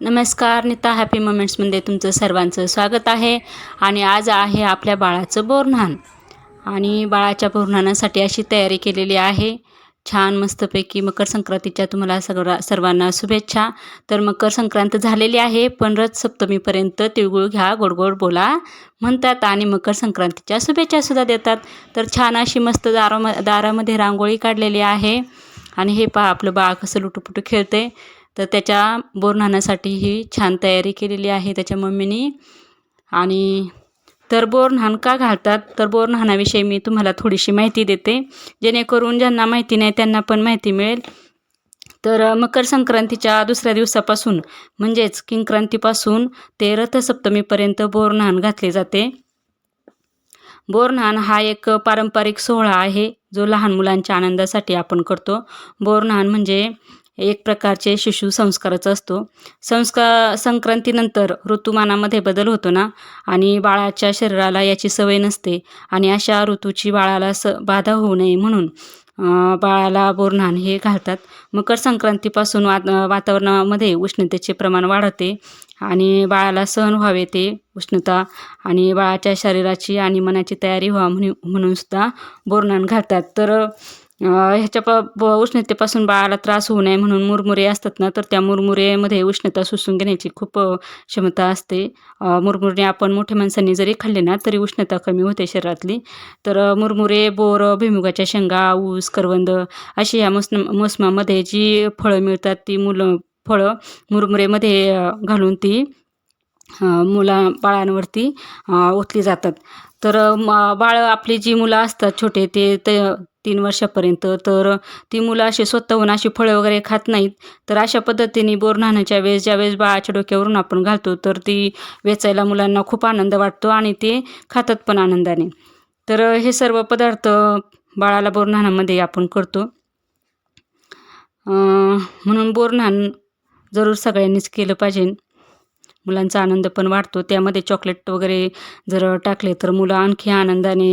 नमस्कार नीता हॅपी मुमेंट्समध्ये तुमचं सर्वांचं स्वागत आहे. आणि आज आहे आपल्या बाळाचं बोरन्हाण. आणि बाळाच्या बोरन्हाणासाठी अशी तयारी केलेली आहे. छान मस्तपैकी मकर संक्रांतीच्या तुम्हाला सगळ्या सर्वांना शुभेच्छा. तर मकर संक्रांत झालेली आहे पण रथ सप्तमीपर्यंत तिळगुळ घ्या गोड गोड बोला म्हणतात आणि मकर संक्रांतीच्या शुभेच्छासुद्धा देतात. तर छान अशी मस्त दारा दारामध्ये रांगोळी काढलेली आहे. आणि हे पहा आपलं बाळ कसं लुटूपुटू खेळते तर त्याच्या बोरन्हाणासाठी ही छान तयारी केलेली आहे. त्याच्या मम्मीनी. आणि तर बोरन्हाण का घालतात. तर बोरन्हाणाविषयी मी तुम्हाला थोडीशी माहिती देते. जेणेकरून ज्यांना माहिती नाही त्यांना पण माहिती मिळेल. तर मकर संक्रांतीच्या दुसऱ्या दिवसापासून म्हणजेच किंक्रांतीपासून ते रथसप्तमीपर्यंत बोरन्हाण घातले जाते. बोरन्हाण हा एक पारंपरिक सोहळा आहे जो लहान मुलांच्या आनंदासाठी आपण करतो. बोरन्हाण म्हणजे एक प्रकारचे शिशु संस्कारच असतो. संस्कार संक्रांतीनंतर ऋतुमानामध्ये बदल होतो ना? आणि बाळाच्या शरीराला याची सवय नसते आणि अशा ऋतूची बाळाला स बाधा होऊ नये म्हणून बाळाला बोरन्हाण हे घालतात. मकर संक्रांतीपासून वात वातावरणामध्ये उष्णतेचे प्रमाण वाढते आणि बाळाला सहन व्हावे ते उष्णता आणि बाळाच्या शरीराची आणि मनाची तयारी व्हा म्हणून म्हणूनसुद्धा बोरन्हाण घालतात. तर ह्याच्या प उष्णतेपासून बाळाला त्रास होऊ नये म्हणून मुरमुरे असतात ना तर त्या मुरमुरेमध्ये उष्णता शोषून घेण्याची खूप क्षमता असते. मुरमुरे आपण मोठ्या माणसांनी जरी खाल्ले ना तरी उष्णता कमी होते शरीरातली. तर मुरमुरे बोर भुईमुगाच्या शेंगा ऊस करवंद अशी या मोसम मोसमामध्ये जी फळं मिळतात ती मुलं फळं मुरमुरेमध्ये घालून ती मुला बाळांवरती ओतली जातात. तर बाळ आपली जी मुलं असतात छोटे ते तीन वर्षापर्यंत तर ती मुलं अशी स्वतःहून अशी फळं वगैरे खात नाहीत. तर अशा पद्धतीने बोरन्हाण्याच्या वेळेस ज्या वेळेस ज्यावेळेस बाळाच्या डोक्यावरून आपण घालतो तर ती वेचायला मुलांना खूप आनंद वाटतो आणि ते खातात पण आनंदाने. तर हे सर्व पदार्थ बाळाला बोरन्हाणामध्ये आपण करतो. म्हणून बोरन्हाण जरूर सगळ्यांनीच केलं पाहिजे. मुलांचा आनंद पण वाढतो. त्यामध्ये चॉकलेट वगैरे जर टाकले तर मुलं आणखी आनंदाने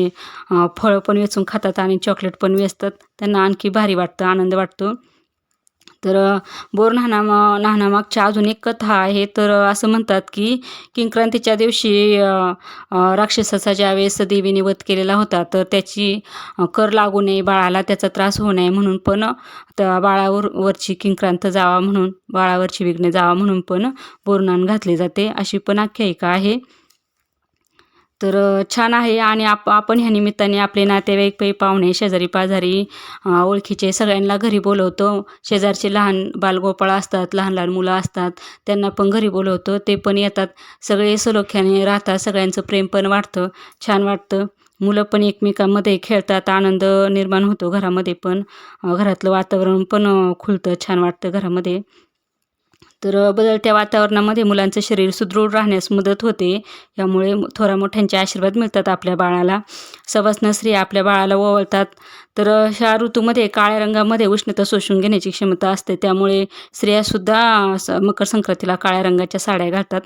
फळं पण वेचून खातात आणि चॉकलेट पण वेचतात. त्यांना आणखी भारी वाटतं आनंद वाटतो. तर बोर नाहना नाहनामागच्या अजून एक कथा आहे. तर असं म्हणतात की किंक्रांतीच्या दिवशी राक्षसाचा ज्यावेळेस देवीने वध केलेला होता तर त्याची कर लागू नये बाळाला त्याचा त्रास होऊ नये म्हणून पण त्या बाळावर वरची किंक्रांत जावा म्हणून बाळावरची विघ्न जावा म्हणून पण बोरनान घातले जाते अशी पण आख्यायिका आहे. तर छान आहे आणि आप आपण ह्या निमित्ताने आपले नातेवाईक पै पाहुणे शेजारी पाजारी ओळखीचे सगळ्यांना घरी बोलवतो. शेजारचे लहान बालगोपाळ असतात लहान लहान मुलं असतात त्यांना पण घरी बोलवतो. ते पण येतात. सगळे सलोख्याने राहतात. सगळ्यांचं प्रेम पण वाढतं. छान वाटतं. मुलं पण एकमेकांमध्ये खेळतात. आनंद निर्माण होतो घरामध्ये पण. घरातलं वातावरण पण खुलतं. छान वाटतं घरामध्ये. तर बदलत्या वातावरणामध्ये मुलांचं शरीर सुदृढ राहण्यास मदत होते. यामुळे थोरा मोठ्यांचे आशीर्वाद मिळतात आपल्या बाळाला. सवासनं स्त्रिया आपल्या बाळाला ओवळतात तर ह्या ऋतूमध्ये काळ्या रंगामध्ये उष्णता शोषून घेण्याची क्षमता असते. त्यामुळे स्त्रियासुद्धा मकर संक्रांतीला काळ्या रंगाच्या साड्या घालतात.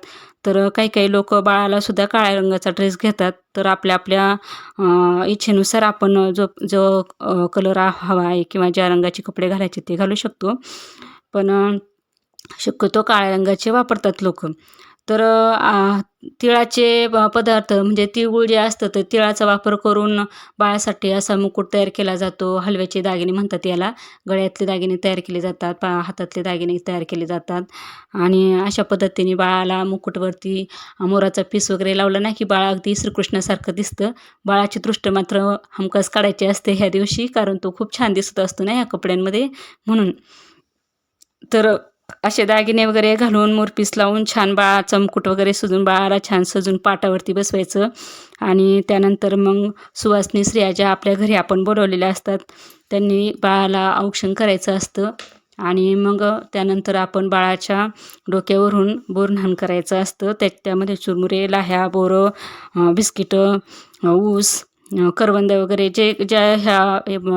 तर काही काही लोक बाळालासुद्धा काळ्या रंगाचा ड्रेस घेतात. तर आपल्या आपल्या इच्छेनुसार आपण जो जो कलर हवा आहे किंवा ज्या रंगाचे कपडे घालायचे ते घालू शकतो. पण शक्यतो काळ्या रंगाचे वापरतात लोक. तर तिळाचे पदार्थ म्हणजे तिळगुळ जे असतं तर तिळाचा वापर करून बाळासाठी असा मुकुट तयार केला जातो. हलव्याचे दागिने म्हणतात याला. गळ्यातले दागिने तयार केले जातात पा हातातले दागिने तयार केले जातात. आणि अशा पद्धतीने बाळाला मुकुटवरती मोराचा पीस वगैरे लावला नाही की बाळ अगदी श्रीकृष्णासारखं दिसतं. बाळाची दृष्ट मात्र हमखास काढायची असते ह्या दिवशी कारण तो खूप छान दिसत असतो ना ह्या कपड्यांमध्ये. म्हणून तर असे दागिने वगैरे घालून मोरपीस लावून छान बाळा चमकुट वगैरे सजून बाळाला छान सजून पाटावरती बसवायचं. आणि त्यानंतर मग सुवासनी स्त्रिया ज्या आपल्या घरी आपण बोलवलेल्या असतात त्यांनी बाळाला औक्षण करायचं असतं. आणि मग त्यानंतर आपण बाळाच्या डोक्यावरून बोरन्हाण करायचं असतं. त्या त्यामध्ये चुरमुरे लाह्या बोरं बिस्किटं ऊस करवंद वगैरे जे ज्या ह्या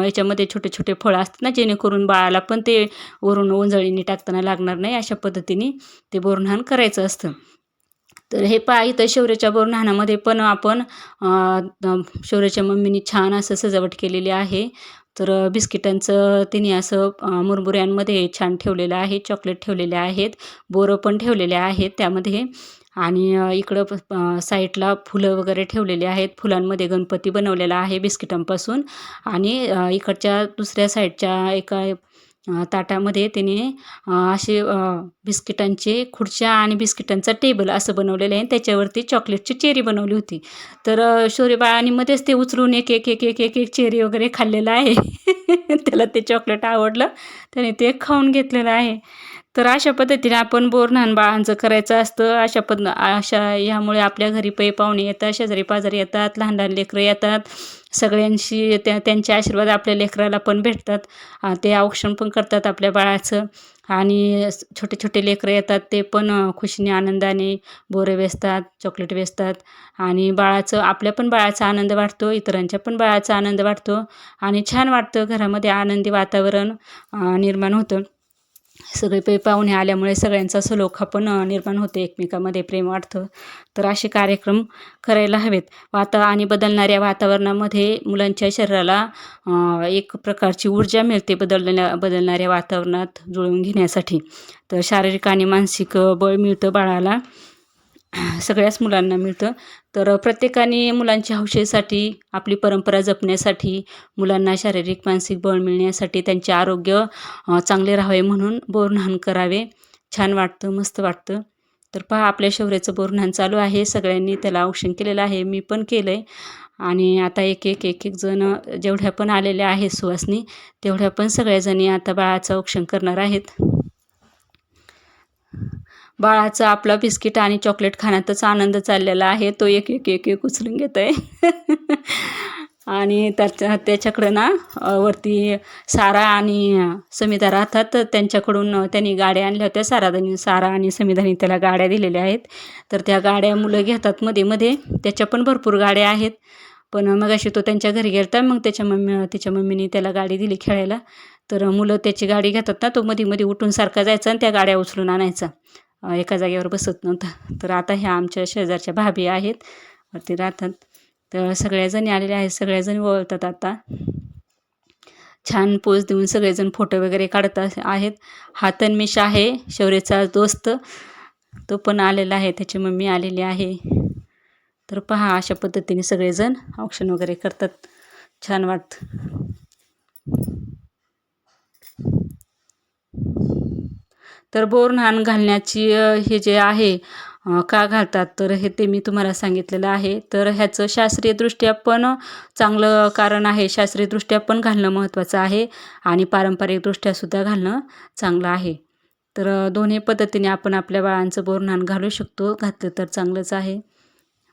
याच्यामध्ये छोटे छोटे फळं असतात ना जेणेकरून बाळाला पण ते वरून ओंजळीने टाकताना लागणार नाही अशा पद्धतीने ते बोरन्हाण करायचं असतं. तर हे पाय इथं शौर्याच्या बोरन्हाणामध्ये पण आपण शौर्याच्या मम्मीनी छान असं सजावट केलेली आहे. तर बिस्किटांचं तिने असं मुरमुऱ्यांमध्ये छान ठेवलेलं आहे चॉकलेट ठेवलेले आहेत बोरं पण ठेवलेले आहेत त्यामध्ये आणि इकडं प- साईडला फुलं वगैरे ठेवलेली आहेत. फुलांमध्ये गणपती बनवलेला आहे बिस्किटांपासून. आणि इकडच्या दुसऱ्या साईडच्या एका ताटामध्ये त्याने असे बिस्किटांचे खुर्च्या आणि बिस्किटांचा टेबल असं बनवलेलं आहे. त्याच्यावरती चॉकलेटची चेरी बनवली होती. तर अ, मध्येच ते उचलून एक एक एक एक एक एक चेरी वगैरे खाल्लेलं आहे. त्याला ते चॉकलेट आवडलं. त्याने ते खाऊन घेतलेलं आहे. तर अशा पद्धतीने आपण बोरन्हाण बाळांचं करायचं असतं. अशा पद्ध अशा ह्यामुळे आपल्या घरी पै पाहुणे येतात शेजारी पाजारी येतात लहान लहान लेकरं येतात. सगळ्यांशी त्या त्यांचे आशीर्वाद आपल्या लेकराला पण भेटतात. ते औक्षण पण करतात आपल्या बाळाचं. आणि छोटे छोटे लेकरं येतात ते पण खुशीने आनंदाने बोरं वेचतात चॉकलेट वेचतात. आणि बाळाचं आपल्या पण बाळाचा आनंद वाटतो इतरांच्या पण बाळाचा आनंद वाटतो आणि छान वाटतं घरामध्ये आनंदी वातावरण निर्माण होतं. सगळे पे पाहुणे आल्यामुळे सगळ्यांचा सलोखा पण निर्माण होते एकमेकामध्ये. प्रेम वाढतं तर असे कार्यक्रम करायला हवेत. वाता आणि बदलणाऱ्या वातावरणामध्ये मुलांच्या शरीराला एक प्रकारची ऊर्जा मिळते बदलण्या बदलणाऱ्या वातावरणात जुळवून घेण्यासाठी. तर शारीरिक आणि मानसिक बळ मिळतं बाळाला. सगळ्याच मुलांना मिळतं. तर प्रत्येकाने मुलांच्या हौशेसाठी आपली परंपरा जपण्यासाठी मुलांना शारीरिक मानसिक बळ मिळण्यासाठी त्यांचे आरोग्य चांगले राहावे म्हणून बोरन्हाण करावे. छान वाटतं मस्त वाटतं. तर पहा आपल्या शौर्याचं बोरन्हाण चालू आहे. सगळ्यांनी त्याला औक्षण केलेलं आहे. मी पण केलं आहे आणि आता एक एक एक एक जण जेवढ्या पण आलेल्या आहेत सुवासनी तेवढ्या पण सगळ्याजणी आता बाळाचं औक्षण करणार आहेत. बाळाचा आपला बिस्किट आणि चॉकलेट खाण्यातच आनंद चाललेला आहे. तो एक एक एक एक उचलून घेत आहे आणि त्याच्या त्याच्याकडं ना वरती सारा आणि अ, समिधा राहतात. त्यांच्याकडून त्यांनी गाड्या आणल्या होत्या. सारादानी सारा आणि समिधानी त्याला गाड्या दिलेल्या आहेत. तर त्या गाड्या मुलं घेतात मध्ये मध्ये. त्याच्या पण भरपूर गाड्या आहेत. पण मगाशी तो त्यांच्या घरी गेलता. मग त्याच्या मम्मी तिच्या मम्मीने त्याला गाडी दिली खेळायला. तर मुलं त्याची गाडी घेतात ना तो मध्ये मध्ये उठून सारखा जायचा आणि त्या गाड्या उचलून आणायचा. एका जागेवर बसत नव्हता. तर आता ह्या आमच्या शेजारच्या भाभी आहेत. वरती राहतात. तर सगळ्याजणी आलेल्या आहेत. सगळ्याजणी ओळखतात आता. छान पोज देऊन सगळेजण फोटो वगैरे काढत आहेत. हा तन्मिश आहे. शौर्यचा दोस्त. तो पण आलेला आहे. त्याची मम्मी आलेली आहे. तर पहा अशा पद्धतीने सगळेजण औक्षण वगैरे करतात. छान वाटतं. तर बोरन्हाण घालण्याची हे जे आहे का घालतात? तर हे ते मी तुम्हाला सांगितलेलं आहे. तर ह्याचं शास्त्रीयदृष्ट्या पण चांगलं कारण आहे. शास्त्रीयदृष्ट्या पण घालणं महत्त्वाचं आहे आणि पारंपरिकदृष्ट्यासुद्धा घालणं चांगलं आहे. तर दोन्ही पद्धतीने आपण आपल्या बाळांचं बोरन्हाण घालू शकतो. घातलं तर चांगलंच आहे.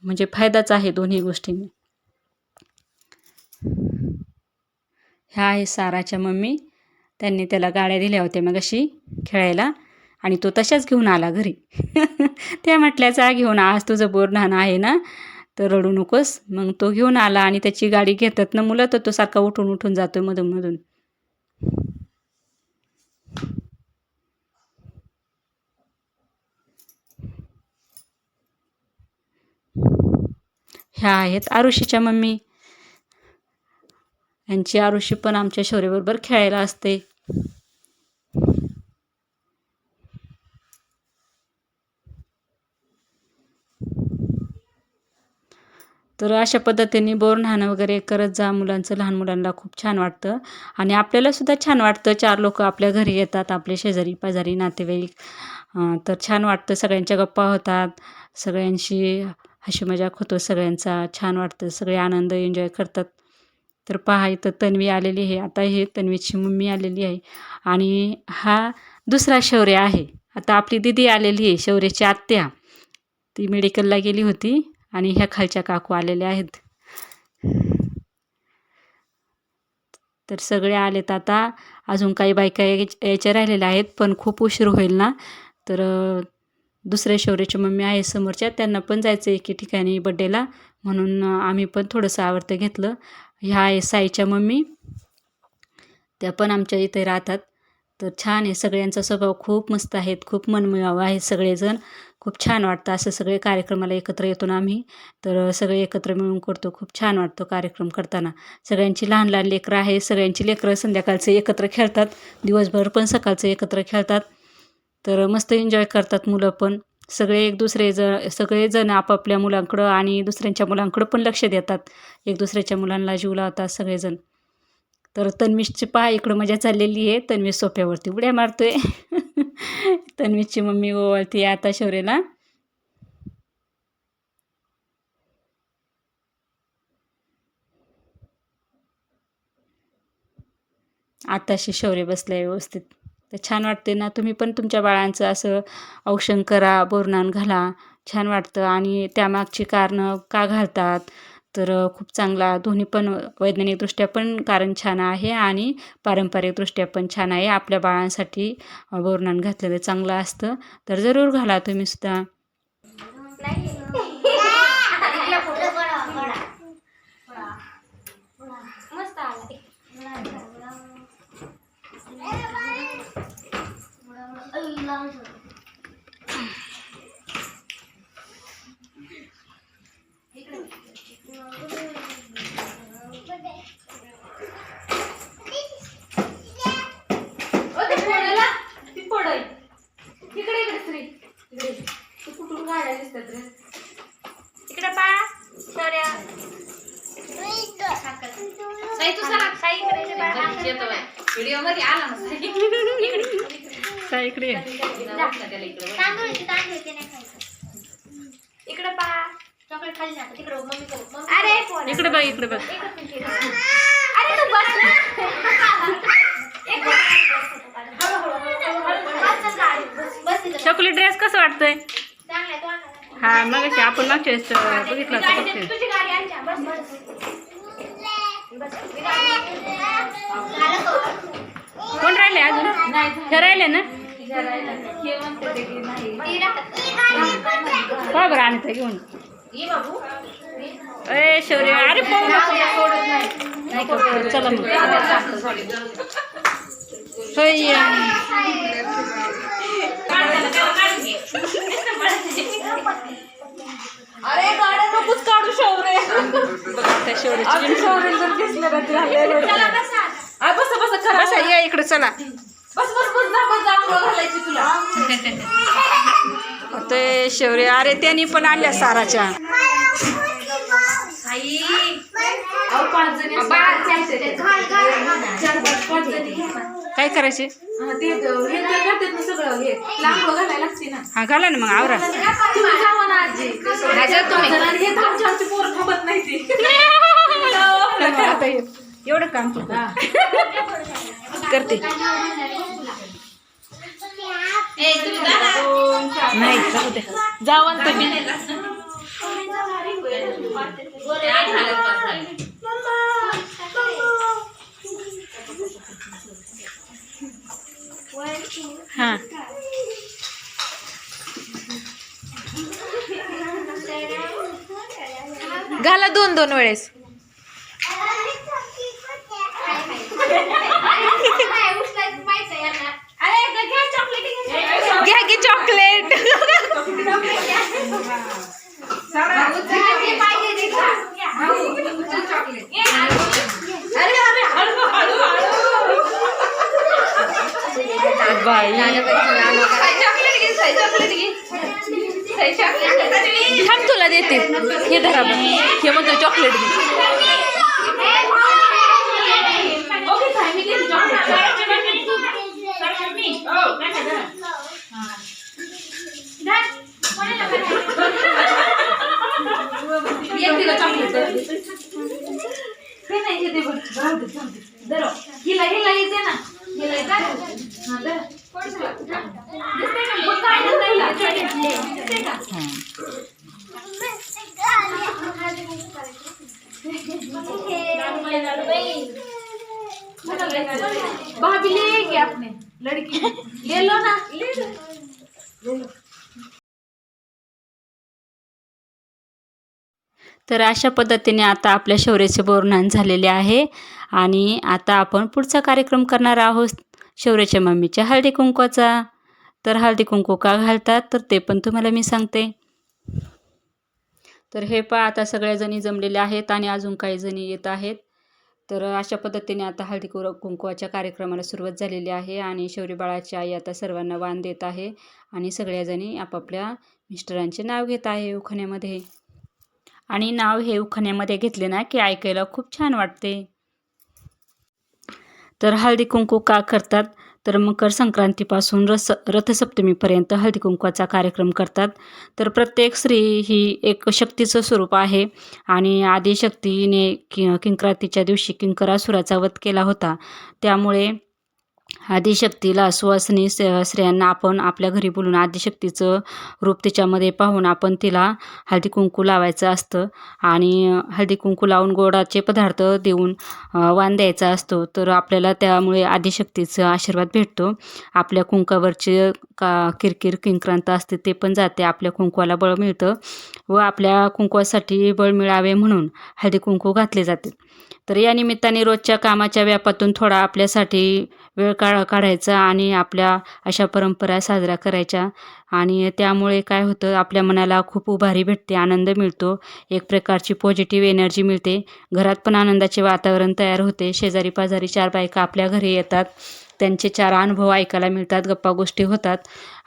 म्हणजे फायदाच आहे दोन्ही गोष्टींनी. ह्या आहे साराच्या मम्मी. त्यांनी त्याला गाड्या दिल्या होत्या मग अशी खेळायला. आणि तो तशाच घेऊन आला घरी. त्या म्हटल्याचा घेऊन आज तुझं बोरधान आहे ना तर रडू नकोस. मग तो घेऊन आला आणि त्याची गाडी घेतात ना मुलं तर तो सारखा उठून उठून जातो मधून मधून ह्या आहेत आरुषीच्या मम्मी. यांची आरुषी पण आमच्या शौर्याबरोबर खेळायला असते. तर अशा पद्धतीने बोरन्हाण वगैरे करत जा मुलांचं लहान मुलांना खूप छान वाटतं. आणि आपल्यालासुद्धा छान वाटतं. चार लोक आपल्या घरी येतात आपले शेजारी पाजारी नातेवाईक. तर छान वाटतं. सगळ्यांच्या गप्पा होतात. सगळ्यांशी हशी मजाक होतो. सगळ्यांचा छान वाटतं. सगळे आनंद एन्जॉय करतात. तर पहा इथं तन्वी आलेली आहे. आता हे तन्वीची मम्मी आलेली आहे. आणि हा दुसरा शौर्य आहे. आता आपली दिदी आलेली आहे शौर्याची आत्या. ती मेडिकलला गेली होती. आणि ह्या खालच्या काकू आलेल्या आहेत. तर सगळे आलेत आता. अजून काही बायका यायच्या राहिलेल्या आहेत पण खूप उशीर होईल ना. तर दुसऱ्या शौर्याची मम्मी आहे समोरच्या. त्यांना पण जायचं एके ठिकाणी बड्डेला म्हणून आम्ही पण थोडंसं आवडतं घेतलं. ह्या आहे साईच्या मम्मी. त्या पण आमच्या इथे राहतात. तर छान आहे सगळ्यांचा स्वभाव खूप मस्त आहेत. खूप मनमिळावं आहे सगळेजण. खूप छान वाटतं असं सगळे कार्यक्रमाला एकत्र येतो ना आम्ही. तर सगळे एकत्र मिळून करतो. खूप छान वाटतो कार्यक्रम करताना. सगळ्यांची लहान लहान लेकरं आहे. सगळ्यांची लेकरं संध्याकाळचे एकत्र खेळतात. दिवसभर पण सकाळचं एकत्र खेळतात. तर मस्त एन्जॉय करतात मुलं पण. सगळे एक दुसरे ज सगळेजण आपापल्या मुलांकडं आणि दुसऱ्यांच्या मुलांकडं पण लक्ष देतात. एक दुसऱ्याच्या मुलांना जीव लावतात सगळेजण. तर तन्वीशची पहा इकडं मजा चाललेली आहे. तन्वीश सोप्यावरती उड्या मारतोय. तन्वीची मम्मी ओवाळते आता शौर्यला. आताशी शौर्य बसलाय व्यवस्थित. तर छान वाटते ना तुम्ही पण तुमच्या बाळांचं असं औषण करा बोरनान घाला. छान वाटतं आणि त्यामागची कारणं का घालतात? तर खूप चांगला दोन्ही पण वैज्ञानिकदृष्ट्या पण कारण छान आहे आणि पारंपरिकदृष्ट्या पण छान आहे. आपल्या बाळांसाठी बोरनान घातलेलं चांगलं असतं. तर जरूर घाला तुम्ही सुद्धा मस्त आला ती पडल इकडे इकडे श्री इकडे तू रे पा साई तू सरा साई इकडे व्हिडिओमध्ये आला ना साई काय इकडे इकडे पा चॉकलेट खाली जातं तिकडे मम्मी करू अरे इकडे बघ इकडे बघ अरे तू बस ना चॉकलेट ड्रेस कसं वाटतंय चांगला आहे, तो आणला. हा मग आपण मागच्या वेळेस बघितलं होतं. कोण राहिले अजून? हे राहिले ना. का बरं आणत घेऊन. ए शौर्य अरे पाहू नको. चला मग. अरे गाड्या नकोच काढू शौर्य. अजून शौर्य. जर दिसलं ना ते हल्ल्याला चला बसा. आ, बस बस या इकडे चला. बस बस बस घालायची तुला. ते शौर्य. अरे त्यांनी पण आणल्या साराच्या. आई. पाच जणी पाच पाच जणी. काय करायचे? हा, ते द- हे ते करतात ना सगळं हे लांबो घालायला लागते ना. हा घाला ना मग आवरा. एवढं काम करतो करते. ए, तुम्ही जा ना. नाही जाऊ दे. तुम्ही आधी हालत बस. हा घाला दोन दोन वेळेस. घ्या की चॉकलेट ते पाहिजे ते खा. घ्या. अरे अरे हळू हळू हळू बाई चॉकलेट घे साई चॉकलेट घे साई चॉकलेट थांब तुला देते हे धरा बघ हे म्हणतो चॉकलेट घे ओके साई मी घेते चॉकलेट एक तिला चॉकलेट दे. हे नाही हे दे बरं राहू दे जाऊ दे धरो हिला हिला येते ना हिला येते हा धरा दिसतंय का? मग काय दिसतंय का? दिसतंय का? भाभी ले गए आपने लड़की ले लो ना तर अशा पद्धतीने आता आपल्या शौर्याचे बोरणान झालेले आहे. आणि आता आपण पुढचा कार्यक्रम करणार आहोत. शौर्याच्या मम्मीच्या हळदी कुंकवाचा. तर हळदी कुंकू का घालतात? तर ते पण तुम्हाला मी सांगते. तर हे पहा आता सगळ्या जणी जमलेल्या आहेत आणि अजून काही जणी येत आहेत. तर अशा पद्धतीने आता हळदी कुर कुंकवाच्या कार्यक्रमाला सुरुवात झालेली आहे आणि शौर्य बाळाची आई आता सर्वांना वाण देत आहे. आणि सगळ्याजणी आपापल्या मिस्टरांचे नाव घेत आहे उखाण्यामध्ये. आणि नाव हे उखाण्यामध्ये घेतले ना की ऐकायला खूप छान वाटते. तर हळदी कुंकू का करतात? तर मकर संक्रांतीपासून रस रथसप्तमीपर्यंत हळदी कुंकवाचा कार्यक्रम करतात. तर प्रत्येक स्त्री ही एक शक्तीचं स्वरूप आहे. आणि आदिशक्तीने कि किंक्रांतीच्या दिवशी किंकरासुराचा वध केला होता. त्यामुळे आदिशक्तीला सुवासिनी स स्त्रियांना आपण आपल्या घरी बोलून आदिशक्तीचं रूप तिच्यामध्ये पाहून आपण तिला हळदी कुंकू लावायचं असतं आणि हळदी कुंकू लावून गोडाचे पदार्थ देऊन वाण द्यायचा असतो. तर आपल्याला त्यामुळे आदिशक्तीचा आशीर्वाद भेटतो. आपल्या कुंकावरचे का किरकिर किंक्रांत असते ते पण जाते. आपल्या कुंकवाला बळ मिळतं. व आपल्या कुंकवासाठी बळ मिळावे म्हणून हळदी कुंकू घातले जाते. तर या निमित्ताने रोजच्या कामाच्या व्यापातून थोडा आपल्यासाठी वेळ काढ काढायचा आणि आपल्या अशा परंपरा साजऱ्या करायच्या. आणि त्यामुळे काय होतं आपल्या मनाला खूप उभारी भेटते आनंद मिळतो. एक प्रकारची पॉझिटिव्ह एनर्जी मिळते. घरात पण आनंदाचे वातावरण तयार होते. शेजारी पाजारी चार बायका आपल्या घरी येतात. त्यांचे चार अनुभव ऐकायला मिळतात गप्पा गोष्टी होतात.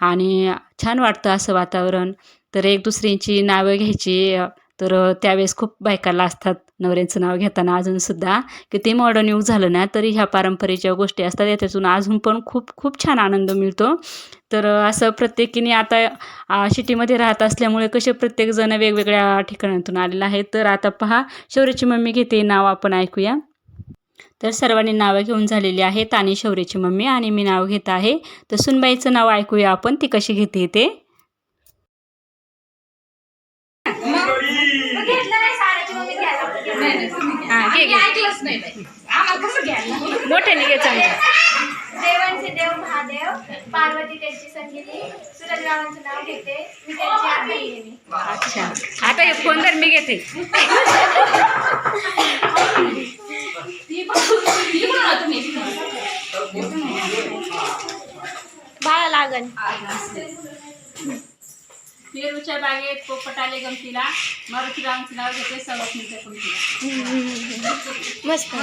आणि छान वाटतं असं वातावरण. तर एक दुसऱ्यांची नावं घ्यायची तर त्यावेळेस खूप बायकाला असतात. नवऱ्यांचं नाव घेताना अजूनसुद्धा किती मॉडर्न युग झालं ना तरी ह्या पारंपरिक गोष्टी असतात याच्यातून अजून पण खूप खूप छान आनंद मिळतो. तर असं प्रत्येकीने आता सिटीमध्ये राहत असल्यामुळे कसे प्रत्येकजण वेगवेगळ्या ठिकाणातून आलेलं आहे तर आता पहा शौर्याची मम्मी घेते नाव आपण ऐकूया. तर सर्वांनी नावं घेऊन झालेली आहेत आणि शौर्याची मम्मी आणि मी नाव घेत आहे. तर सुनबाईचं नाव ऐकूया आपण ती कशी घेते ते मग घेतलं नाही साड्याची मम्मी घ्यायला हां घे घे. ऐकलंच नाही बाई. आम्हाला कसं घ्यायला? मोठ्याने घे चांगलं. देवांचे देव महादेव पार्वती त्यांची संगीती सूरजरावांचं नाव घेते. मी त्यांची अच्छा. आता हे फोन तर मी घेते. बाळा लागन. पेरूच्या बागेत पोपट आले गमतीला मारुतीरावांचं नाव घेते कुंकीला मस्त.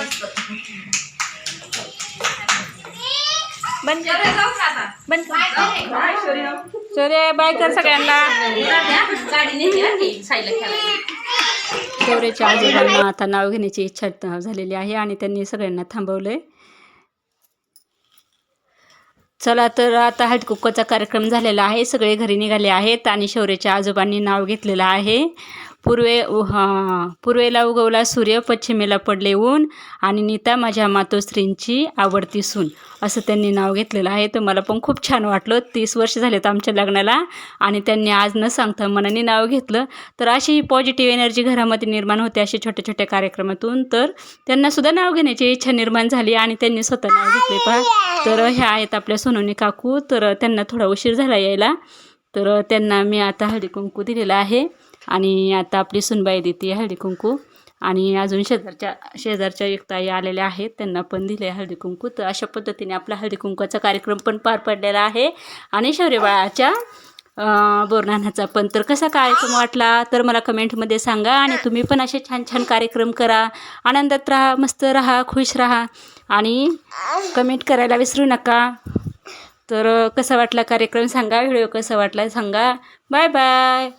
बंद बाय कर सगळ्यांना. हा शौर्याच्या आजोबांना आता नाव घेण्याची इच्छा झालेली आहे आणि त्यांनी सगळ्यांना थांबवलंय. चला तर आता हळद कार्यक्रम झालेला आहे. सगळे घरी निघाले आहेत आणि शौर्याच्या आजोबांनी नाव घेतलेलं आहे. पूर्वे उ- पूर्वेला उगवला सूर्य पश्चिमेला पडले ऊन आणि नीता माझ्या मातोश्रींची आवडती सून. असं त्यांनी नाव घेतलेलं आहे. तर मला पण खूप छान वाटलं. तीस वर्ष झालेत आमच्या लग्नाला आणि त्यांनी आज न सांगता मनाने नाव घेतलं. तर अशी पॉझिटिव्ह एनर्जी घरामध्ये निर्माण होते अशा छोट्या छोट्या कार्यक्रमातून. तर त्यांनासुद्धा नाव घेण्याची इच्छा निर्माण झाली आणि त्यांनी स्वतः नाव घेतले पहा. तर ह्या आहेत आपल्या सोनोनी काकू. तर त्यांना थोडा उशीर झाला यायला. तर त्यांना मी आता हळदी कुंकू दिलेला आहे. आणि आता आपली सुनबाई देते हळदी कुंकू. आणि अजून शेजारच्या शेजारच्या एक ताई आलेल्या आहेत त्यांना पण दिले हळदी कुंकू. तर अशा पद्धतीने आपला हळदी कुंकूचा कार्यक्रम पण पार पडलेला आहे. आणि शौर्यबाळाच्या बोरनानाचा पण. तर कसा कार्यक्रम वाटला? तर मला कमेंटमध्ये सांगा आणि तुम्ही पण असे छान छान कार्यक्रम करा. आनंदात राहा मस्त राहा खुश राहा. आणि कमेंट करायला विसरू नका. तर कसा वाटला कार्यक्रम सांगा व्हिडिओ कसा वाटला सांगा. Bye bye.